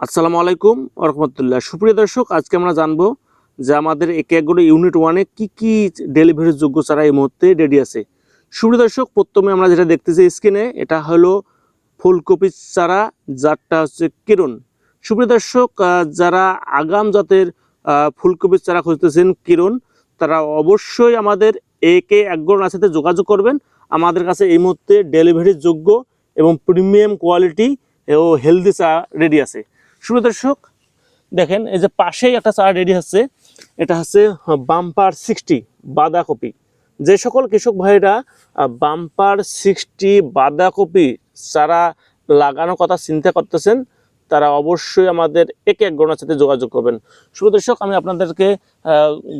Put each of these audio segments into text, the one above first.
আসসালামু আলাইকুম রহমতুল্লাহ। সুপ্রিয় দর্শক, আজকে আমরা জানব যে আমাদের একে একগুলো ইউনিট ওয়ানে কি কি ডেলিভারির যোগ্য চারা এই মুহূর্তে রেডি আছে। সুপ্রিয় দর্শক, প্রথমে আমরা যেটা দেখতেছি স্ক্রিনে, এটা হলো ফুলকপি চারা, যারটা হচ্ছে কিরণ সুপ্রিয় দর্শক যারা আগাম জাতের ফুলকপির চারা খুঁজতেছেন কিরণ তারা অবশ্যই আমাদের একে একগণ সাথে যোগাযোগ করবেন। আমাদের কাছে এই মুহূর্তে ডেলিভারির যোগ্য এবং প্রিমিয়াম কোয়ালিটি ও হেলদি চা রেডি আছে। শুরু দর্শক, দেখেন, এই যে পাশেই একটা চা রেডি হচ্ছে। এটা হচ্ছে বাম্পার সিক্সটি বাঁধাকপি। যে সকল কৃষক ভাইরা বাম্পার সিক্সটি বাঁধাকপি চারা লাগানোর কথা চিন্তা করতেছেন, তারা অবশ্যই আমাদের একে এক গণার সাথে যোগাযোগ করবেন। শুভ দর্শক, আমি আপনাদেরকে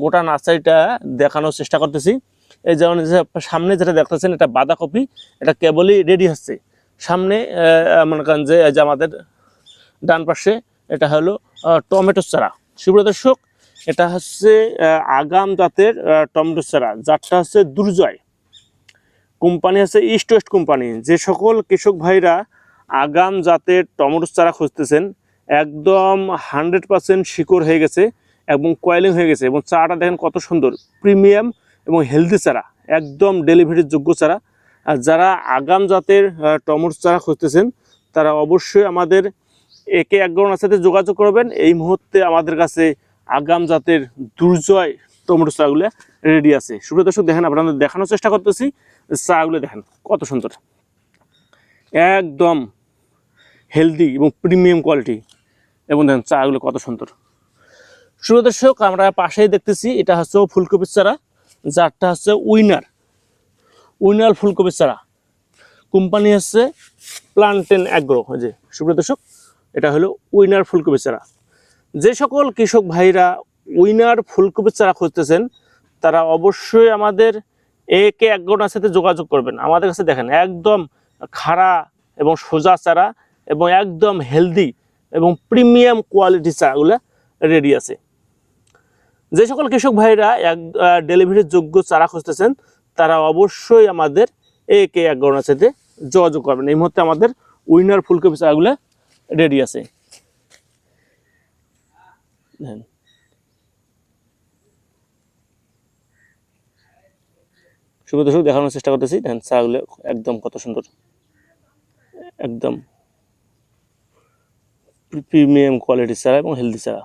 গোটা নার্সারিটা দেখানোর চেষ্টা করতেছি। এই যেমন সামনে যেটা দেখতেছেন, এটা বাঁধাকপি, এটা কেবলই রেডি হচ্ছে। সামনে মনে করেন যে আমাদের ডান পাশে এটা হলো টমেটো চারা। সুপ্রিয় দর্শক, এটা হচ্ছে আগাম জাতের টমেটো চারা। যারটা হচ্ছে দুর্জয়। কোম্পানি হচ্ছে ইস্ট ওয়েস্ট কোম্পানি। যে সকল কৃষক ভাইরা আগাম জাতের টমেটো চারা খুঁজতেছেন, একদম হান্ড্রেড পার্সেন্ট শিকড় হয়ে গেছে এবং কয়েলিং হয়ে গেছে। এবং চারাটা দেখেন কত সুন্দর, প্রিমিয়াম এবং হেলদি চারা, একদম ডেলিভারির যোগ্য চারা। আর যারা আগাম জাতের টমেটো চারা খুঁজতেছেন, তারা অবশ্যই আমাদের একে একজনের সাথে যোগাযোগ করবেন। এই মুহূর্তে আমাদের কাছে আগাম জাতের দুর্জয় টমেটো চাগুলো রেডি আছে। সুপ্রিয় দর্শক, দেখেন, আপনাদের দেখানোর চেষ্টা করতেছি। চাগুলো দেখেন, কত সুন্দর। একদম হেলদি এবং প্রিমিয়াম কোয়ালিটি এবং দেখেন, চাগুলো কত সুন্দর। সুপ্রিয় দর্শক, আমরা পাশেই দেখতেছি, এটা হচ্ছে ফুলকপির চারা। যারটা হচ্ছে উইনার। উইনার ফুলকপির চারা। কোম্পানি হচ্ছে প্লান্টেন অ্যাগ্রো যে, সুপ্রিয় দর্শক। এটা হলো উইনার ফুলকপি চারা। যে সকল কৃষক ভাইরা উইনার ফুলকপি চারা খুঁজতেছেন, তারা অবশ্যই আমাদের একে একগোনার সাথে যোগাযোগ করবেন। আমাদের কাছে দেখেন, একদম খাড়া এবং সোজা চারা এবং একদম হেলদি এবং প্রিমিয়াম কোয়ালিটি চারাগুলো রেডি আছে। যে সকল কৃষক ভাইরা এক ডেলিভারির যোগ্য চারা খুঁজতেছেন, তারা অবশ্যই আমাদের একে একগোনার সাথে যোগাযোগ করবেন। এই মুহূর্তে আমাদের উইনার ফুলকপি চারাগুলো রেডি আছে। দেখেন। শুভ দর্শক, দেখানোর চেষ্টা করতেছি। দেখেন চাগুলো একদম কত সুন্দর। একদম প্রিমিয়াম কোয়ালিটির চারা এবং হেলদি চারা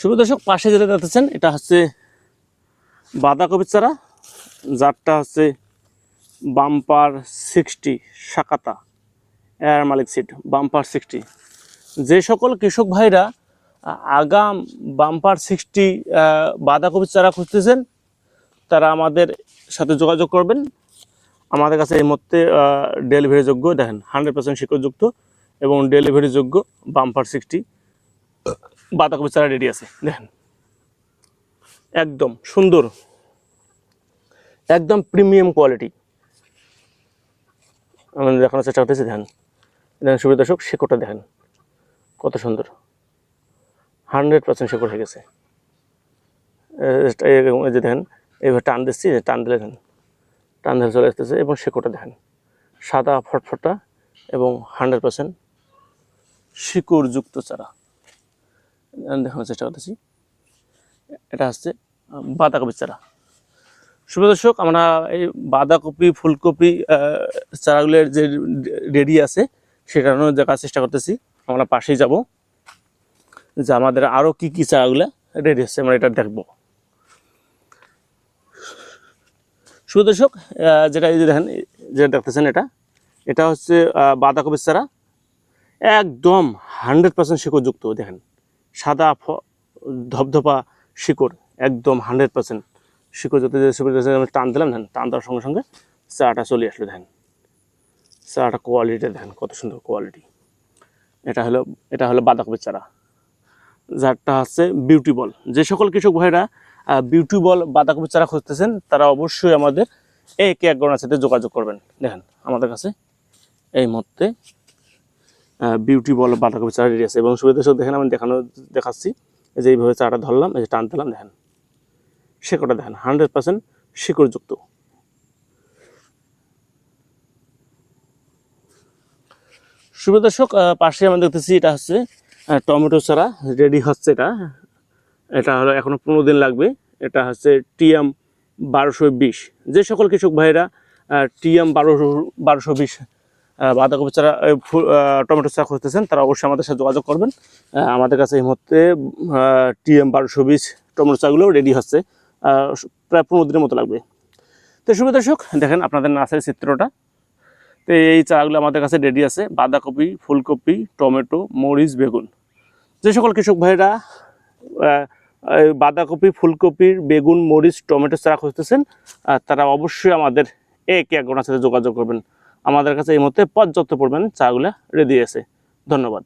শুভ দর্শক, পাশে যেটা দেখতেছেন, এটা হচ্ছে বাঁধাকপির চারা, যারটা হচ্ছে বাম্পার সিক্সটি শাকাতা এয়ার মালিক সিট বাম্পার সিক্সটি। যে সকল কৃষক ভাইরা আগাম বাম্পার সিক্সটি বাঁধাকপির চারা খুঁজতেছেন, তারা আমাদের সাথে যোগাযোগ করবেন। আমাদের কাছে এই মুহূর্তে ডেলিভারি যোগ্য, দেখেন হান্ড্রেড পার্সেন্ট শিকড়যুক্ত এবং ডেলিভারি যোগ্য বাম্পার সিক্সটি, বাঁধাকপির চারা রেডি আছে, দেখেন। একদম সুন্দর। একদম প্রিমিয়াম কোয়ালিটি আমি দেখানোর চেষ্টা করতেছি, দেখেন। দেখেন সুবিধা দর্শক, শেকড়টা দেখেন। কত সুন্দর। হান্ড্রেড পার্সেন্ট শেকড় হয়ে গেছে। যে দেখেন এইভাবে টান দিচ্ছি টান দিলে দেখেন, টান দিলে চলে আসতেছে এবং শেকড়টা দেখেন। সাদা ফটফটা এবং হান্ড্রেড পার্সেন্ট শিকড়যুক্ত চারা। দেখানোর চেষ্টা করতেছি। এটা হচ্ছে বাঁধাকপির চারা। শুভ দর্শক, আমরা এই বাঁধাকপি, ফুলকপি চারাগুলোর যে রেডি আছে, সেটা দেখার চেষ্টা করতেছি। আমরা পাশেই যাব, যে আমাদের আরও কি কি চারাগুলো রেডি আছে, আমরা এটা দেখব। শুভ দর্শক যেটা এই যে দেখেন যেটা দেখতেছেন এটা এটা হচ্ছে বাঁধাকপির চারা। একদম হান্ড্রেড পার্সেন্ট শিকড়যুক্ত, দেখেন। সাদা ধপধপা শিকড়। একদম হান্ড্রেড পার্সেন্ট। শিকড় যত আমি টান দিলাম, দেখেন, টান দেওয়ার সঙ্গে সঙ্গে চাটা চলে আসলো, দেখেন। চাটা কোয়ালিটি দেখেন, কত সুন্দর কোয়ালিটি এটা হলো এটা হলো বাঁধাকপির চারা। যারটা হচ্ছে বিউটি বল যে সকল কৃষক ভাইরা বিউটি বল বাঁধাকপির চারা খুঁজতেছেন, তারা অবশ্যই আমাদের এই কে এক গণার সাথে যোগাযোগ করবেন। দেখেন, আমাদের কাছে এই মুহূর্তে বিউটি বল বাঁধাকপি চারা রেডি আছে। এবং সুবিধা দেখেন, আমি দেখানো, দেখাচ্ছি। যে এইভাবে চাটা ধরলাম, এই যে টান দিলাম, দেখেন। শেকড়টা দেখেন হান্ড্রেড পার্সেন্ট শিকড়যুক্ত। শুভ দর্শক আহ, পাশে আমরা দেখতেছি এটা হচ্ছে টমেটো চারা রেডি হচ্ছে এটা। এটা হলো এখনও পনেরো দিন লাগবে। এটা হচ্ছে টিএম বারোশো বিশ। যে সকল কৃষক ভাইরা টিএম বারোশো বারোশো বিশ বাঁধাকপি চারা টমেটো চারা খুঁজতেছেন তারা অবশ্যই আমাদের সাথে যোগাযোগ করবেন। আমাদের কাছে এই মুহূর্তে টিএম বারোশো বিশ টমেটো চারাগুলো রেডি হচ্ছে। প্রায় পনেরো দিনের মতো লাগবে। তো শুভ দর্শক, দেখেন আপনাদের নার্সারি চিত্রটা। তো এই চারাগুলো আমাদের কাছে রেডি আছে। বাঁধাকপি, ফুলকপি, টমেটো, মরিচ, বেগুন। যে সকল কৃষক ভাইরা বাঁধাকপি ফুলকপির বেগুন, মরিচ, টমেটো চারা খুঁজতেছেন তারা অবশ্যই আমাদের এক একজনের সাথে যোগাযোগ করবেন। আমাদের কাছে এই মুহূর্তে পর্যাপ্ত পরিমাণ চারাগুলো রেডি আছে। ধন্যবাদ।